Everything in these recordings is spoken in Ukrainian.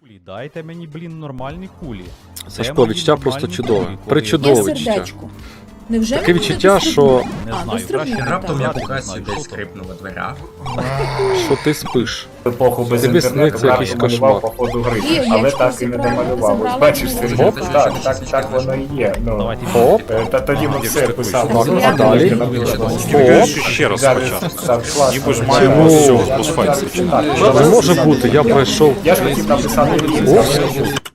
Кулі, дайте мені, блін, нормальні кулі. Сашко, відчуття просто чудове. Причудове відчуття. сердечко. Невже Таке відчуття, що- Не А, знаю, стрибнули, краще так. Раптом я кудись десь скрипнула дверях. Що ти спиш? Епоху без Тобі інтернету сниться якийсь Марко малював кошмар. по ходу гри, І, але так і не забрали- домалював. Ось бачиш, Сергій, на так, так, так воно і є. Ну, Давайте. Оп. е, та тоді ми все писали. Так, Ну, а далі? Оп. ще раз спочатку. Ніби ж Я маємо з зараз босфайт. Не може бути, я пройшов. Я ж хотів написати Оп.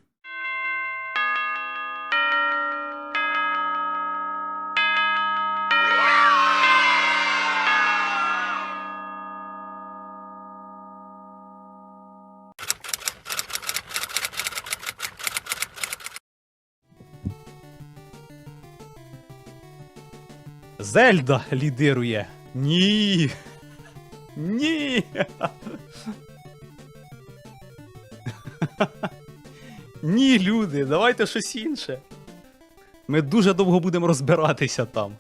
Зельда лідирує. Ні. Ні. Ні, люди, давайте щось інше. Ми дуже довго будемо розбиратися там.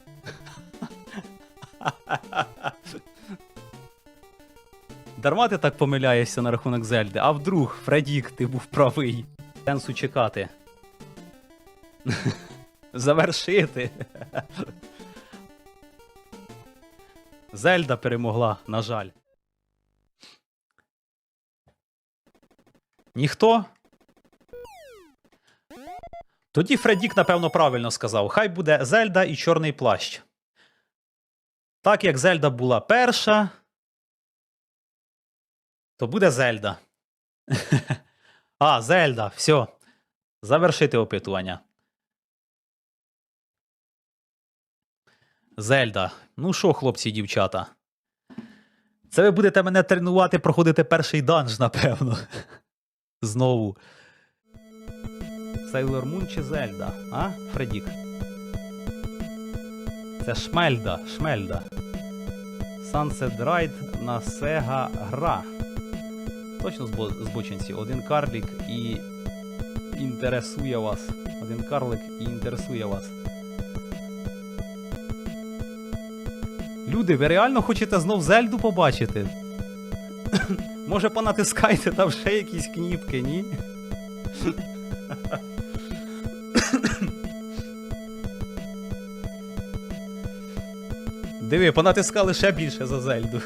Дарма ти так помиляєшся на рахунок Зельди, а вдруг, Фредік, ти був правий. Сенсу чекати. Завершити. Зельда перемогла, на жаль. Ніхто? Тоді Фредік, напевно, правильно сказав. Хай буде Зельда і Чорний плащ. Так як Зельда була перша, то буде Зельда. а, Зельда, все. Завершити опитування. Зельда. Ну що, хлопці і дівчата? Це ви будете мене тренувати проходити перший данж, напевно. Знову. Сейлор Мун чи Зельда? А, Фредік? Це Шмельда, Шмельда. Sunset Ride на Sega гра. Точно збо- збочинці. Один карлік і інтересує вас. Один карлик і інтересує вас. Люди, ви реально хочете знов Зельду побачити? Може понатискайте там ще якісь кніпки, ні? Диви, понатискали ще більше за Зельду.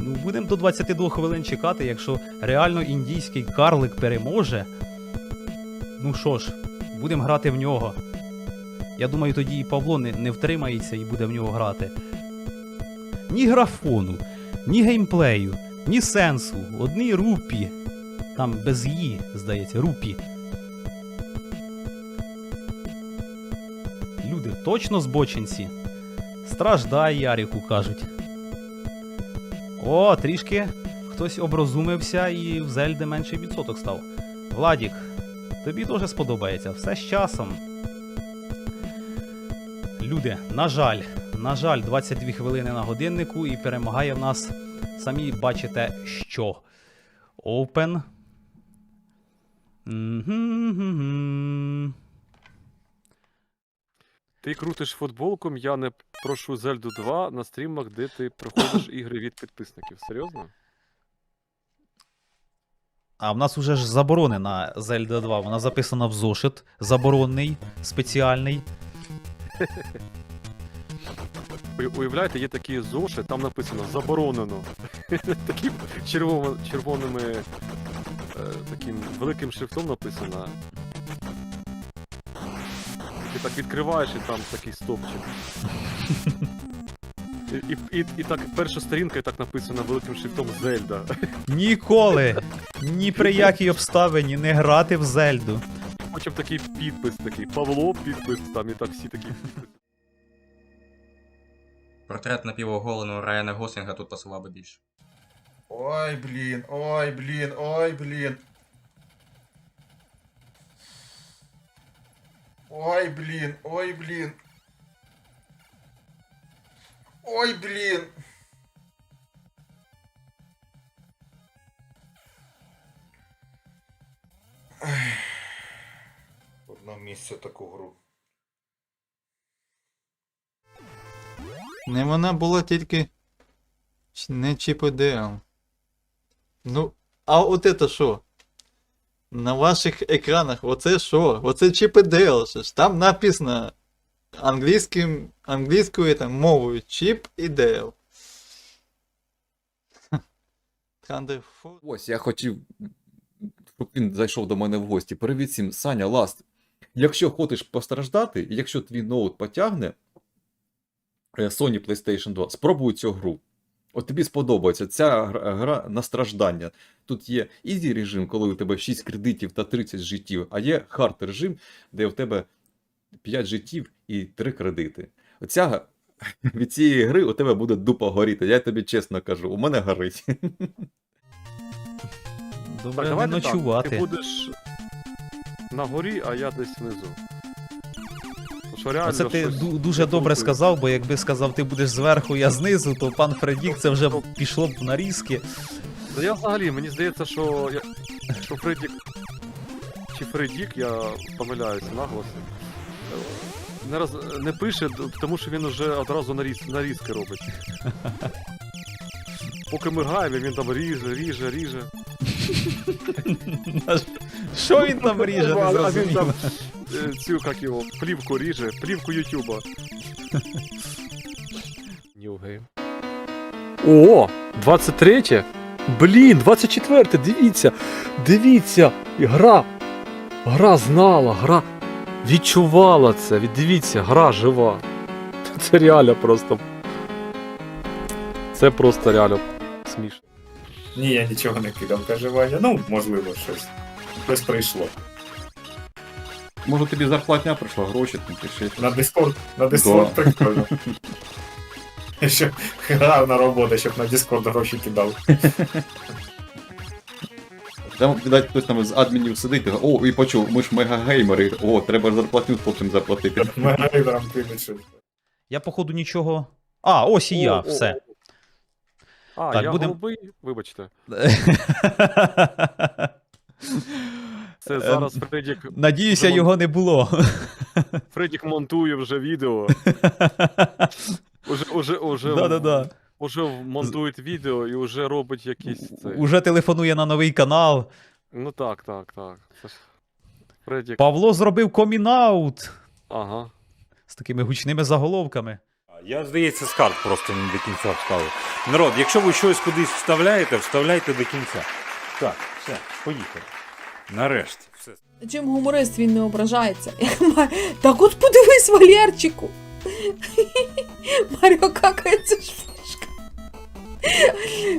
Ну, будемо до 22 хвилин чекати, якщо реально індійський карлик переможе. Ну що ж, будемо грати в нього. Я думаю, тоді і Павло не, не втримається і буде в нього грати. Ні графону, ні геймплею, ні сенсу. Одні рупі. Там без її, здається, рупі. Люди точно збочинці. Страждай, Ярику, кажуть. О, трішки хтось оброзумився і в Зельди менший відсоток став. Владік, тобі теж сподобається. Все з часом. Люди, на жаль, на жаль, 22 хвилини на годиннику і перемагає в нас. Самі бачите, що. Open. Ти крутиш футболком, я не прошу Зельду 2 на стрімах, де ти проходиш ігри від підписників. Серйозно? А в нас уже ж заборонена Зельда 2. Вона записана в зошит. Заборонний, спеціальний. Уя- Уявляєте, є такі зоши, там написано заборонено. Таким червоно, червоними е, таким великим шрифтом написано. Ти так відкриваєш і там такий стопчик. І, і, і, і так перша сторінка і так написано великим шрифтом Зельда. Ніколи, ні при якій обставині не грати в Зельду. Потім такий підпис такий, Павло підпис, там і так всі такі підписи. Портрет напівоголеного Райана Гослінга тут пасував би більше. Ой, блін, ой, блін, ой, блін. Ой, блін, ой, блін. Ой, блін. Ай. Одно місце таку гру. Не вона була тільки не ЧПДЛ. Ну, а от это що? На ваших екранах, оце що? Оце і Дейл. ж. Там написано англійським, англійською там, мовою Чіп і Дейл. Ось, я хотів, щоб він зайшов до мене в гості. Привіт всім, Саня, Ласт. Якщо хочеш постраждати, і якщо твій ноут потягне е, Sony PlayStation 2, спробуй цю гру. От тобі сподобається ця гра, на страждання. Тут є ізі режим, коли у тебе 6 кредитів та 30 життів, а є хард режим, де у тебе 5 життів і 3 кредити. Оця від цієї гри у тебе буде дупа горіти. Я тобі чесно кажу, у мене горить. Добре, Так, не давайте так. Ти ночувати. будеш на горі, а я десь внизу. Тому Що реально Оце ти щось ду- дуже добре сказав, бо якби сказав, ти будеш зверху, я знизу, то пан Фредік це вже б пішло б на різки. Та я взагалі, мені здається, що, я, що Фреддік. Чи Фреддік, я помиляюся наголоси. Не, роз, не пише, д- тому що він уже одразу наріз, нарізки робить. Поки ми граємо, він там ріже, ріже, ріже. Що він там ріже, не А він там зрозуміло. е, цю, як його, плівку ріже, плівку Ютуба. New Game. О, 23. Блін, 24, дивіться. Дивіться, гра. Гра знала, гра відчувала це. Від- Дивіться, гра жива. Це реально просто. Це просто реально смішно. Ні, я нічого не кидав, каже Ваня. Ну, можливо, щось. Щось прийшло. Може тобі зарплатня прийшла, гроші там ще. На Discord, на Discord прикольно. Щоб гарна робота, щоб на Discord гроші кидав. Там, видать, хтось там з адмінів сидить, і, о, і почув, ми ж мегагеймери, о, треба ж зарплатню хлопцям заплатити. Мегайдерам кинуть щось. Я, походу, нічого. А, ось і я, О, о, все. А, Так, я будем- голубий, вибачте. Ем. Це зараз Фредік, Надіюся, його не було. Фредік монтує вже відео. Уже, уже, уже, Да-да-да. уже монтує відео і вже робить якісь це. Уже телефонує на новий канал. Ну так, так, так. Це ж Фредік. Павло зробив комінаут Ага. з такими гучними заголовками. Я, здається, скарб просто не до кінця вставив. Народ, якщо ви щось кудись вставляєте, вставляйте до кінця. Так, все, поїхали. Нарешті, все. Чим гуморист він не ображається? Так от подивись Валерчику. Маріо какає, це.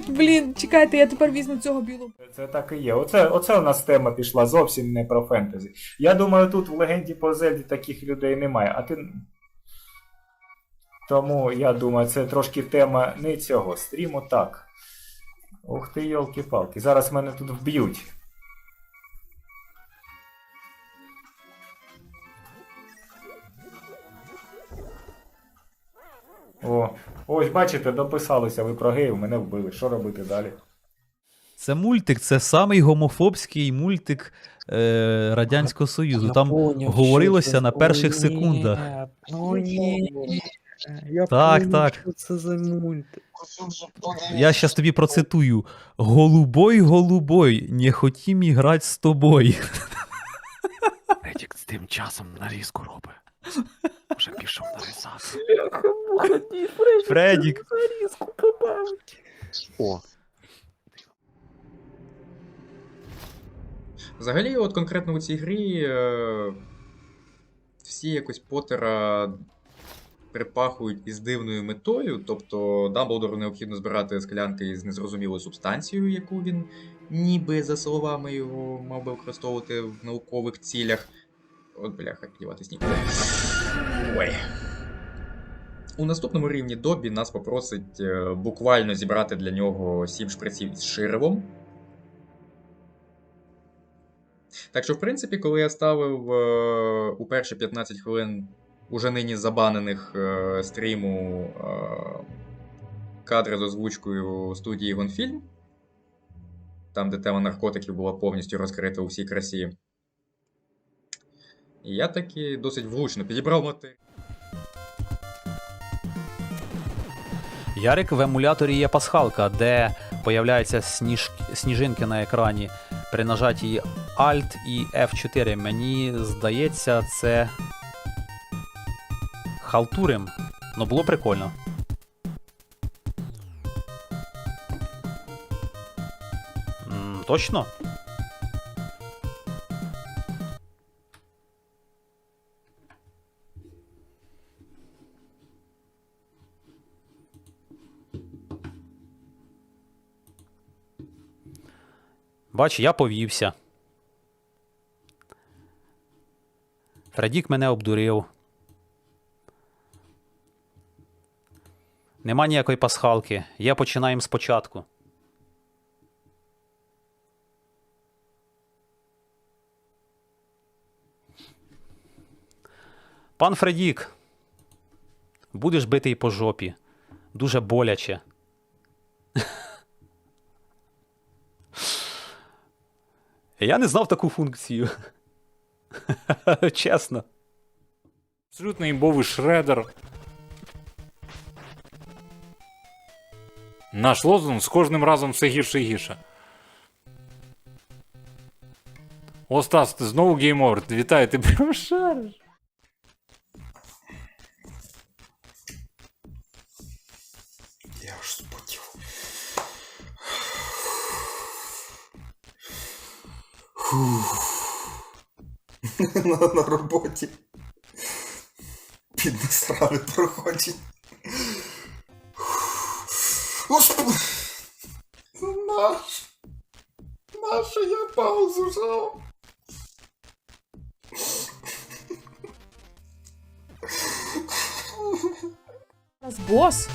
Блін, чекайте, я тепер візьму цього білого. Це так і є. Оце, оце у нас тема пішла зовсім не про фентезі. Я думаю, тут в легенді по Зельді таких людей немає, а ти. Тому я думаю, це трошки тема не цього стріму, так. Ух ти, йолки-палки. Зараз мене тут вб'ють. О, ось бачите, дописалися ви про геїв, мене вбили. Що робити далі? Це мультик, це самий гомофобський мультик е, Радянського Союзу. Там говорилося на перших секундах. Ну ні. Я Так, так. Що це за мульт? Я щас тобі процитую: Голубой, голубой, не хотім іграть з тобою. Фредік з тим часом нарізку робить. Вже пішов нарізати. Фредік. О, Взагалі, от конкретно у цій грі е, всі якось Поттера припахують із дивною метою. Тобто Дамблдору необхідно збирати склянки із незрозумілою субстанцією, яку він ніби за словами його мав би використовувати в наукових цілях. От, бляха, діватись нікуди. Ой. У наступному рівні Добі нас попросить е, буквально зібрати для нього 7 шприців із ширивом. Так що, в принципі, коли я ставив е, у перші 15 хвилин уже нині забанених е, стріму е, кадри з озвучкою студії Гонфільм, там, де тема наркотиків була повністю розкрита у всій красі, я таки досить влучно підібрав матеріал. Ярик в емуляторі є пасхалка, де появляються сніж... сніжинки на екрані. При нажатті Alt і F4. Мені здається, це халтурим. Ну було прикольно. М, точно? Бач, я повівся. Фредік мене обдурив. Нема ніякої пасхалки. Я починаємо спочатку. Пан Фредік. Будеш битий по жопі. Дуже боляче. Я не знав таку функцію. Чесно. Абсолютно імбовий шредер. Наш лозунг з кожним разом все гірше і гірше. О, Стас, ти знову Game Over. Вітаю, ти прям шариш. Я аж спотів. на, на роботі. Піднасрали проходять. Господи! Наш! Наша я паузу жав. Нас бос.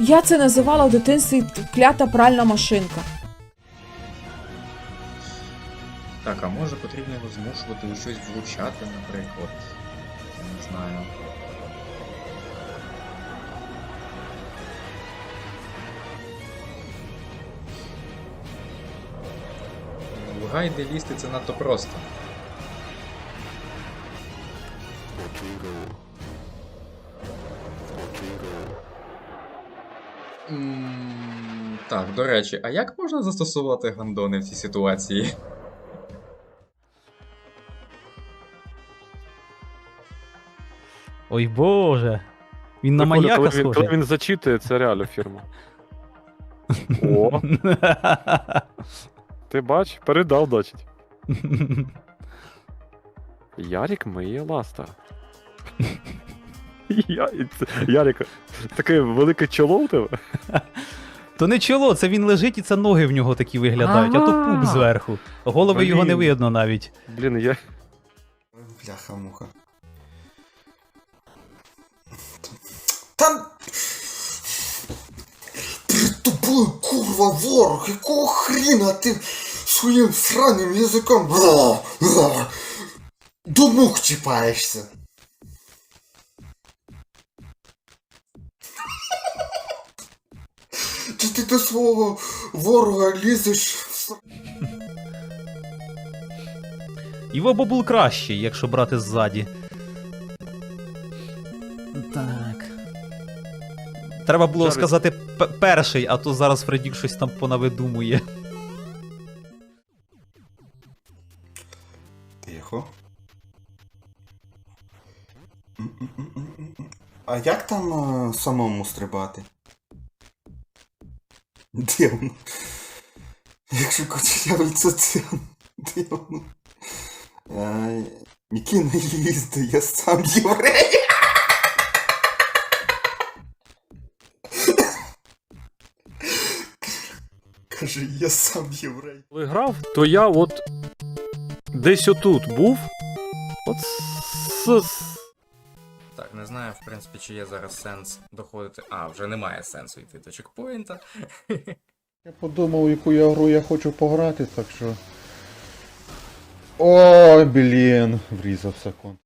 Я це називала в дитинстві клята пральна машинка. Так, а може потрібно його змушувати у щось влучати, наприклад. Не знаю. В гайди лізти це надто просто. Так, до речі, а як можна застосувати гандони в цій ситуації? Ой Боже. Він на Прикольно, коли він, коли схожий. він зачитує, це реально фірма. О, ти бач, передав, дочить. Ярік миє ласта. Я, Ярік, таке велике чоло у тебе? То не чоло, це він лежить і це ноги в нього такі виглядають, а то пуп зверху. Голови його не Блін. видно навіть. Блін, я. Бляха-муха. Там... Тупой курва ворог, якого хріна ти своїм сраним язиком до мух чіпаєшся. Чи ти до свого ворога лізеш Іво був кращий, якщо брати ззаді. Треба було Жарить. сказати п- перший, а то зараз Фредік щось там понавидумує. Тихо. А як там е, самому стрибати? Дивно. Якщо кучерявиться це дивно. Е, Які не їзди, я сам єврей. Каже, я сам єврей. Коли грав, то я от десь отут був. От с- Так, не знаю, в принципі, чи є зараз сенс доходити. А, вже немає сенсу йти до чекпоінта. Я подумав, яку я гру я хочу пограти, так що. Ой, блін, врізався кон.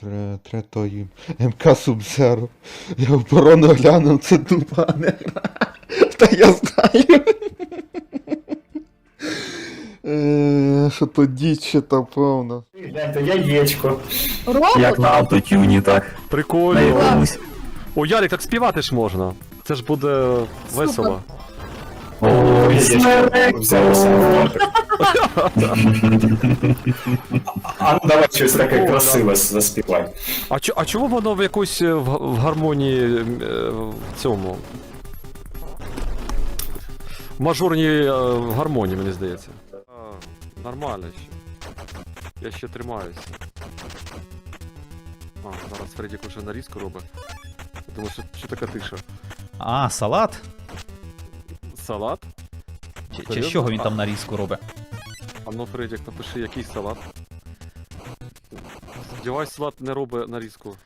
Тре, тре то їм. МК Субзеро. Я оборону глянув, це тупа не гра. Та я знаю. Е, Що то дічі та повна. Гляньте, яєчко. Робот? автотюні, так. Прикольно. О, Ярик, так співати ж можна. Це ж буде весело. Взялося. А ну давай щось таке красиве заспівай. А, чо, а чому воно в якусь е, в, в гармонії е, в цьому? В мажорній е, гармонії, мені здається. А, нормально ще. Я ще тримаюся. А, зараз Фредік уже нарізку робить. Думаю, що, що така тиша. А, салат? Салат? Чи, чи з чого він там нарізку робить? А ну, Фредік, напиши, який салат. Сподіваюсь, салат не робить нарізку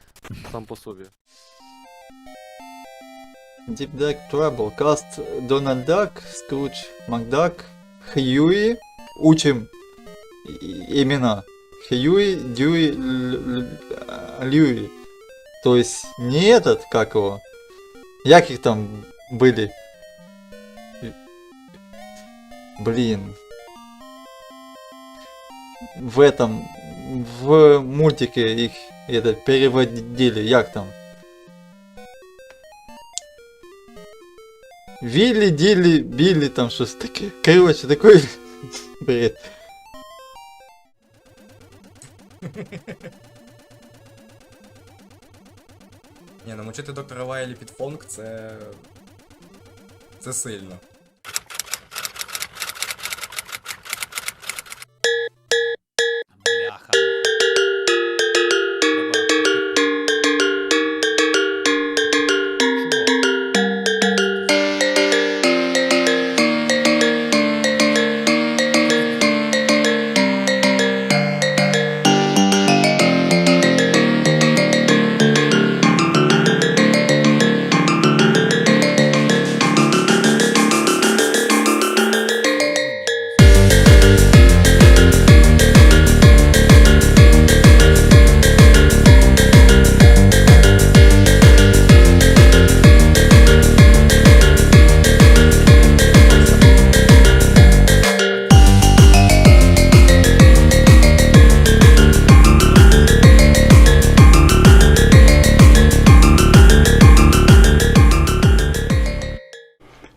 сам по собі. Deep Dark Trouble, Каст, Дональд Дак, Скрудж, Макдак, Хьюи. Учим имена. Хьюи, Дьюи, Льюи. То есть не этот, как его. Як их там были? Блин. В этом, в мультике их это переводили, як там? Вилли, ділі, білі, там щось таке. Короче, такой бред. Не, ну мочити доктора Вайлі під фонк це. Це сильно.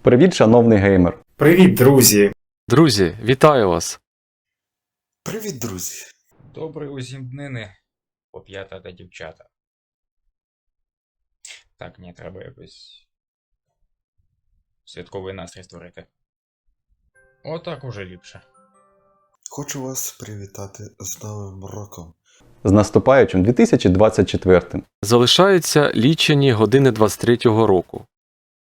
Привіт, шановний геймер. Привіт, друзі! Друзі, вітаю вас! Привіт, друзі. Добрий усім днини, поп'ята та дівчата. Так, ні, треба якось. Святковий настрій створити. Отак уже ліпше. Хочу вас привітати з Новим роком. З наступаючим 2024. Залишаються лічені години 23-го року.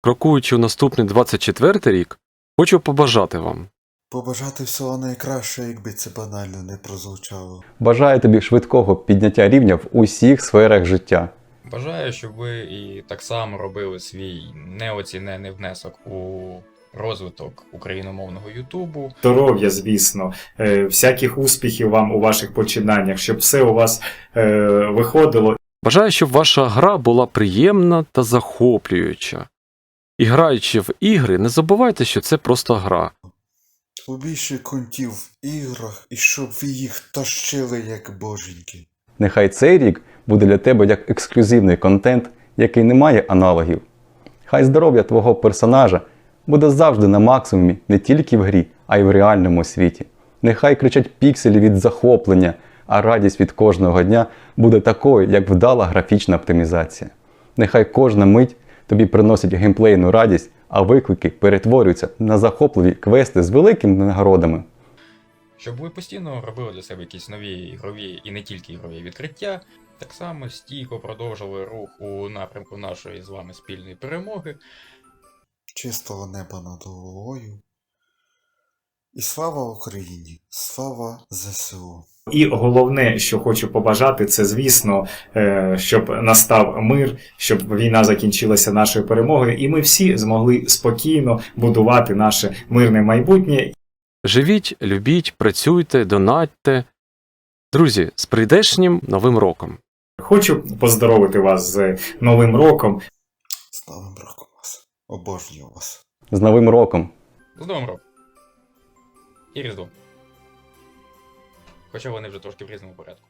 Крокуючи у наступний 24-й рік, хочу побажати вам Побажати всього найкращого, якби це банально не прозвучало. Бажаю тобі швидкого підняття рівня в усіх сферах життя. Бажаю, щоб ви і так само робили свій неоцінений внесок у розвиток україномовного Ютубу. Здоров'я, звісно, е, всяких успіхів вам у ваших починаннях, щоб все у вас е, виходило Бажаю, щоб ваша гра була приємна та захоплююча. І граючи в ігри, не забувайте, що це просто гра. Побільше контів в іграх, і щоб ви їх тащили як боженьки. Нехай цей рік буде для тебе як ексклюзивний контент, який не має аналогів. Хай здоров'я твого персонажа буде завжди на максимумі не тільки в грі, а й в реальному світі. Нехай кричать пікселі від захоплення, а радість від кожного дня буде такою, як вдала графічна оптимізація. Нехай кожна мить тобі приносить геймплейну радість, а виклики перетворюються на захопливі квести з великими нагородами. Щоб ви постійно робили для себе якісь нові ігрові і не тільки ігрові відкриття, так само стійко продовжували рух у напрямку нашої з вами спільної перемоги. Чистого неба над головою. І слава Україні! Слава ЗСУ! І головне, що хочу побажати, це звісно, е, щоб настав мир, щоб війна закінчилася нашою перемогою, і ми всі змогли спокійно будувати наше мирне майбутнє. Живіть, любіть, працюйте, донатьте. Друзі, з прийдешнім новим роком! Хочу поздоровити вас з Новим роком. З Новим роком вас! Обожнюю вас! З Новим роком! З Новим роком. І Різдвом. Хоча вони вже трошки в різному порядку.